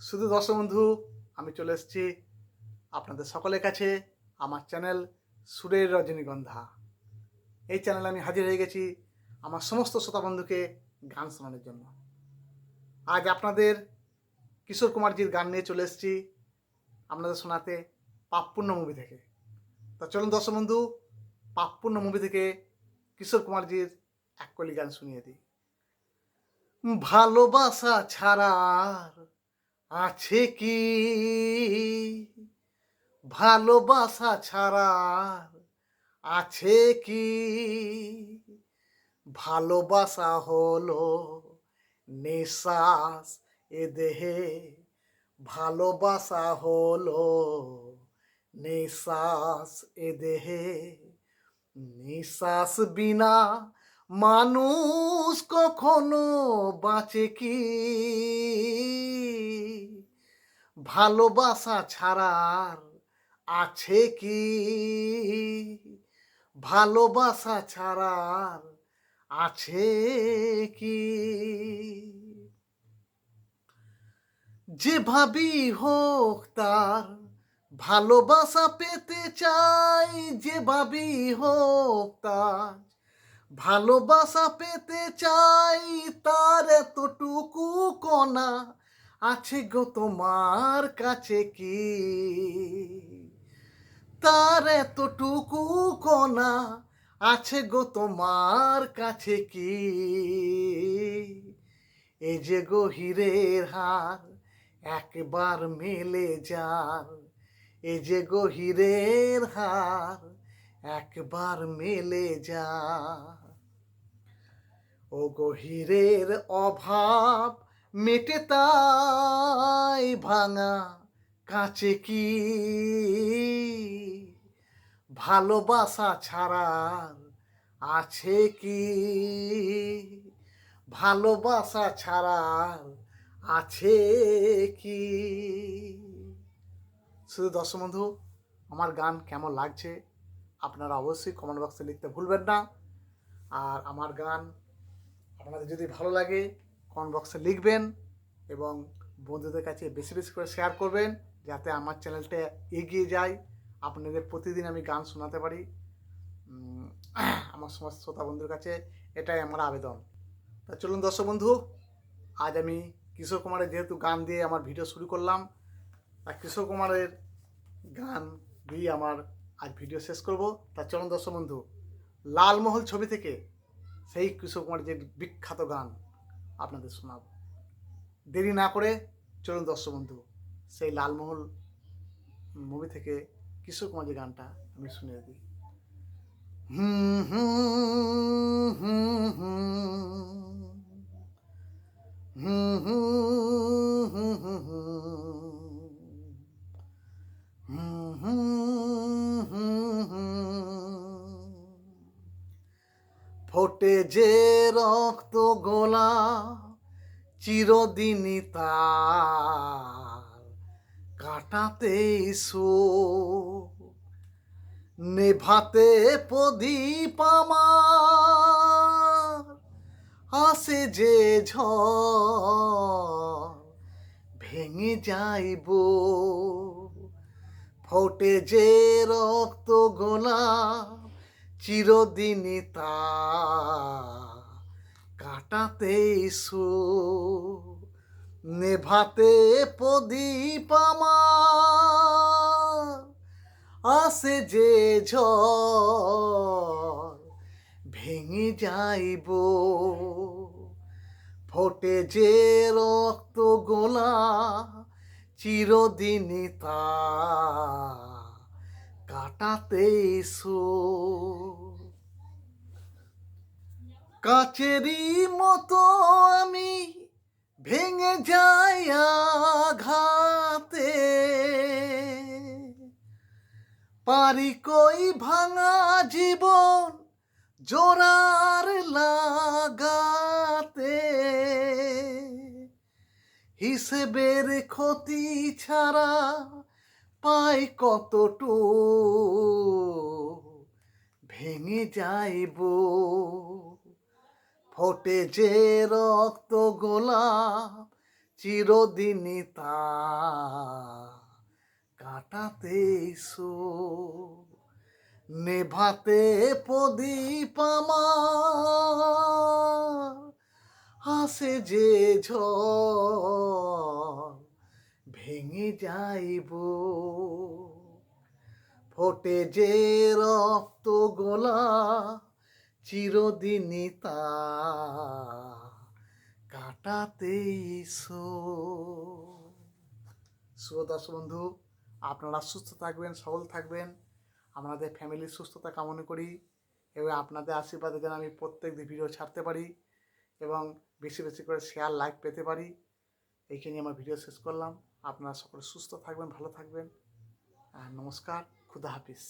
শুধু দর্শক বন্ধু, আমি চলে এসেছি আপনাদের সকলের কাছে, আমার চ্যানেল সুরের রজনীগন্ধা। এই চ্যানেলে আমি হাজির হয়ে গেছি আমার সমস্ত শ্রোতা বন্ধুকে গান শোনানোর জন্য। আজ আপনাদের কিশোর কুমারজির গান নিয়ে চলে এসেছি আপনাদের শোনাতে পাপপূর্ণ মুভি থেকে। তা চলুন দর্শক বন্ধু, পাপপূর্ণ মুভি থেকে কিশোর কুমারজির এক কলি গান শুনিয়ে দিই। ভালোবাসা ছাড়া আছে কি? ভালোবাসা ছাড়া আছে কি? ভালোবাসা হলো নিঃশ্বাস এ দেহে। ভালোবাসা হলো নিঃশ্বাস এ দেহে। নিঃশ্বাস বিনা মানুষ কখনো বাঁচে কি? ভালোবাসা ছাড়ার আছে কি? ভালোবাসা ছাড়ার আছে কি? যে ভাবি হোক তার ভালোবাসা পেতে চাই যে ভাবি হোক তার ভালোবাসা পেতে চাই তার এতটুকু কণা। আছে গো তোমার কাছে কি? তার এতটুকু কণা, আছে গো তোমার কাছে কি? এ যে গো হীরের হার একবার মেলে যার, এ যে গো হীরের হার একবার মেলে যা। ও গহিরের অভাব মেটে তাই ভাঙা কাছে কি? ভালোবাসা ছাড়ার আছে কি? ভালোবাসা ছাড়ার আছে কি? শুধু দর্শক বন্ধু, আমার গান কেমন লাগছে? আপনারা অবশ্যই কমেন্ট বক্সে লিখতে ভুলবেন না। আর আমার গান আপনাদের যদি ভালো লাগে কমেন্ট বক্সে লিখবেন এবং বন্ধুদের কাছে বেশি বেশি করে শেয়ার করবেন, যাতে আমার চ্যানেলটা এগিয়ে যায়। আপনাদের প্রতিদিন আমি গান শোনাতে পারি। আমার সমস্ত শ্রোতা বন্ধুর কাছে এটাই আমার আবেদন। তা চলুন দর্শক বন্ধু, আজ আমি কিশোর কুমারের যেহেতু গান দিয়ে আমার ভিডিও শুরু করলাম, তা কিশোর কুমারের গান দিয়ে আমার আজ ভিডিও শেষ করব তার চরণ দর্শক বন্ধু লালমহল ছবি থেকে সেই কিশোর কুমার যে বিখ্যাত গান আপনাদের শোনাব। দেরি না করে চলুন দর্শক বন্ধু, সেই লালমহল মুভি থেকে কিশোর কুমার যে গানটা আমি শুনে দিই। হুম হুম ফোটে যে রক্ত গোলা চিরদিনই তার কাটাতে সো নেভাতে প্রদীপ আমার আসে যে ঝড় ভেঙে যাইব ফোটে যে রক্ত গোলা চিরদিনই তা কাটাতে সু নেভাতে প্রদীপ আমার আসে যে ঝড়, ভেঙে যাইব। ফোটে যে রক্ত গোলা, চিরদিনই তা কাটাতে সো কাচেরই মতো আমি ভেঙে যাই আঘাতে। পারি কই ভাঙা জীবন জোরার লাগাতে। হিসেবের ক্ষতি ছাড়া পাই কতটু ভেঙে যাইব। ফোটে যে রক্ত গোলাপ, চিরদিনই তা কাটাতে এসো নেভাতে প্রদীপ আমার, আসে যে ঝড়। ভেঙে যাইব। ফোটে যে রক্ত গোলা, চিরদিনই তা কাটাতেই দর্শক বন্ধু, আপনারা সুস্থ থাকবেন, সবল থাকবেন। আমাদের ফ্যামিলির সুস্থতা কামনা করি এবং আপনাদের আশীর্বাদে যেন আমি প্রত্যেক ভিডিও ছাড়তে পারি এবং বেশি বেশি করে শেয়ার লাইক পেতে পারি। এইখানে আমার ভিডিও শেষ করলাম। আপনারা সকলে সুস্থ থাকবেন ভালো থাকবেন। নমস্কার খুদা হাফিজ।